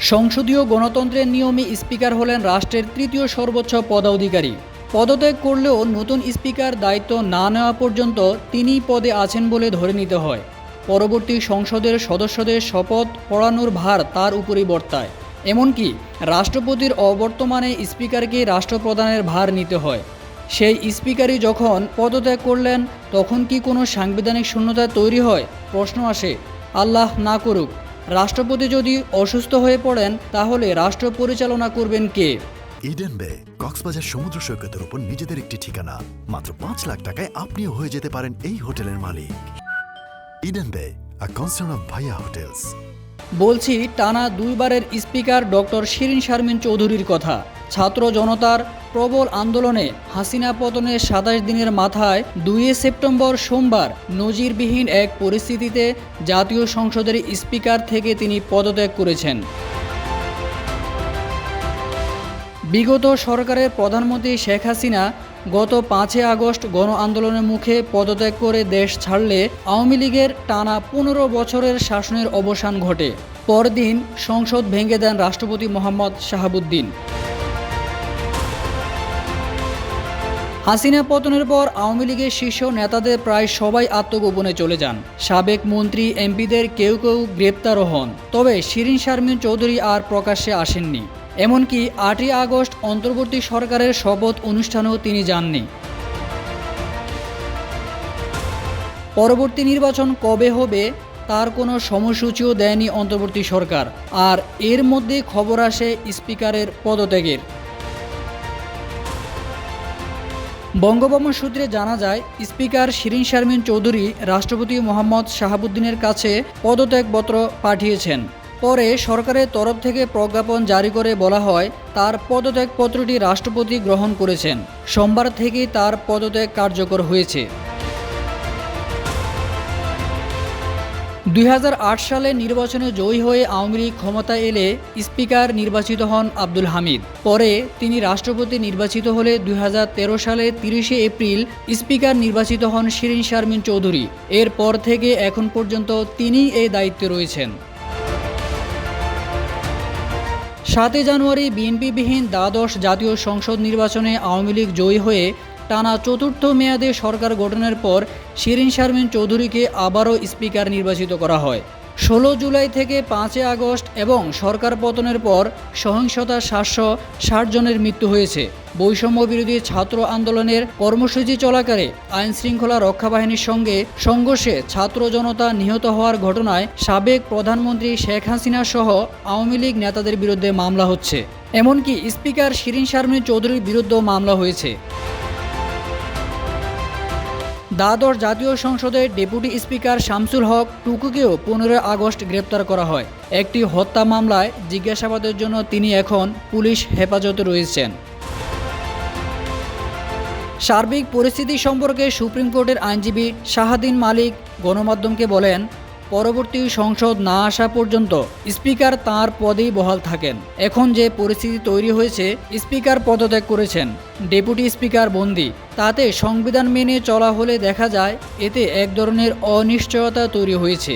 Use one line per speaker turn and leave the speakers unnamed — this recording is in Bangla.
সংসদীয় গণতন্ত্রের নিয়মে স্পিকার হলেন রাষ্ট্রের তৃতীয় সর্বোচ্চ পদাধিকারী। পদত্যাগ করলেও নতুন স্পিকার দায়িত্ব না নেওয়া পর্যন্ত তিনি পদে আছেন বলে ধরে নিতে হয়। পরবর্তী সংসদের সদস্যদের শপথ পড়ানোর ভার তার উপরই বর্তায়। এমনকি রাষ্ট্রপতির অবর্তমানে স্পিকারকে রাষ্ট্রপ্রধানের ভার নিতে হয়। সেই স্পিকারই যখন পদত্যাগ করলেন, তখন কি কোনো সাংবিধানিক শূন্যতা তৈরি হয়? প্রশ্ন আসে। আল্লাহ না করুক। রাষ্ট্রপতি যদি অসুস্থ হয়ে পড়েন তাহলে রাষ্ট্র পরিচালনা করবেন কে?
ইডেন বে কক্সবাজার সমুদ্র সৈকতের উপর নিজেদের একটি ঠিকানা। মাত্র পাঁচ লাখ টাকায় আপনিও হয়ে যেতে পারেন এই হোটেলের মালিক। Eden Bay a concern of Bhaiya hotels
বলছি টানা দুইবারের স্পিকার ডক্টর শিরিন শারমিন চৌধুরীর কথা। ছাত্র জনতার প্রবল আন্দোলনে হাসিনা পতনের সাতাশ দিনের মাথায় দুই সেপ্টেম্বর সোমবার নজিরবিহীন এক পরিস্থিতিতে জাতীয় সংসদের স্পিকার থেকে তিনি পদত্যাগ করেছেন। বিগত সরকারের প্রধানমন্ত্রী শেখ হাসিনা গত পাঁচই আগস্ট গণ আন্দোলনের মুখে পদত্যাগ করে দেশ ছাড়লে আওয়ামী লীগের টানা পনেরো বছরের শাসনের অবসান ঘটে। পরদিন সংসদ ভেঙে দেন রাষ্ট্রপতি মোহাম্মদ শাহাবুদ্দিন। হাসিনা পতনের পর আওয়ামী লীগের শীর্ষ নেতাদের প্রায় সবাই আত্মগোপনে চলে যান। সাবেক মন্ত্রী, এমপিদের কেউ কেউ গ্রেপ্তারও হন। তবে শিরিন শারমিন চৌধুরী আর প্রকাশ্যে আসেননি। এমনকি আটই আগস্ট অন্তর্বর্তী সরকারের শপথ অনুষ্ঠানেও তিনি যাননি। পরবর্তী নির্বাচন কবে হবে, তার কোনো সময়সূচিও দেয়নি অন্তর্বর্তী সরকার। আর এর মধ্যে খবর আসে স্পিকারের পদত্যাগের। বঙ্গভবন সূত্রে জানা যায়, স্পিকার শিরিন শারমিন চৌধুরী রাষ্ট্রপতি মোহাম্মদ শাহাবুদ্দিনের কাছে পদত্যাগপত্র পাঠিয়েছেন। পরে সরকারের তরফ থেকে প্রজ্ঞাপন জারি করে বলা হয়, তার পদত্যাগপত্রটি রাষ্ট্রপতি গ্রহণ করেছেন। সোমবার থেকেই তার পদত্যাগ কার্যকর হয়েছে। দুই হাজার আট সালে নির্বাচনে জয়ী হয়ে আওয়ামী লীগ ক্ষমতায় এলে স্পিকার নির্বাচিত হন আব্দুল হামিদ। পরে তিনি রাষ্ট্রপতি নির্বাচিত হলে দুই হাজার তেরো সালে তিরিশে এপ্রিল স্পিকার নির্বাচিত হন শিরিন শারমিন চৌধুরী। এরপর থেকে এখন পর্যন্ত তিনিই এই দায়িত্বে রয়েছেন। সাতই জানুয়ারি বিএনপিবিহীন দ্বাদশ জাতীয় সংসদ নির্বাচনে আওয়ামী লীগ জয়ী হয়ে টানা চতুর্থ মেয়াদে সরকার গঠনের পর শিরিন শারমিন চৌধুরীকে আবারও স্পিকার নির্বাচিত করা হয়। ষোলো জুলাই থেকে পাঁচই আগস্ট এবং সরকার পতনের পর সহিংসতার সাতশো ষাট জনের মৃত্যু হয়েছে। বৈষম্য বিরোধী ছাত্র আন্দোলনের কর্মসূচি চলাকালে আইন শৃঙ্খলা রক্ষা বাহিনীর সঙ্গে সংঘর্ষে ছাত্র জনতা নিহত হওয়ার ঘটনায় সাবেক প্রধানমন্ত্রী শেখ হাসিনা সহ আওয়ামী লীগ নেতাদের বিরুদ্ধে মামলা হচ্ছে। এমনকি স্পিকার শিরিন শারমিন চৌধুরীর বিরুদ্ধেও মামলা হয়েছে। দ্বাদশ জাতীয় সংসদের ডেপুটি স্পিকার শামসুল হক টুকুকেও পনেরোই আগস্ট গ্রেপ্তার করা হয়। একটি হত্যা মামলায় জিজ্ঞাসাবাদের জন্য তিনি এখন পুলিশ হেফাজতে রয়েছেন। সার্বিক পরিস্থিতি সম্পর্কে সুপ্রিম কোর্টের আইনজীবী শাহাদিন মালিক গণমাধ্যমকে বলেন পরবর্তী সংসদ না আসা পর্যন্ত স্পিকার তার পদেই বহাল থাকেন। এখন যে পরিস্থিতি তৈরি হয়েছে, স্পিকার পদত্যাগ করেছেন। ডেপুটি স্পিকার বন্দি, তাতে সংবিধান মেনে চলা হলে দেখা যায়, এতে এক ধরনের অনিশ্চয়তা তৈরি হয়েছে।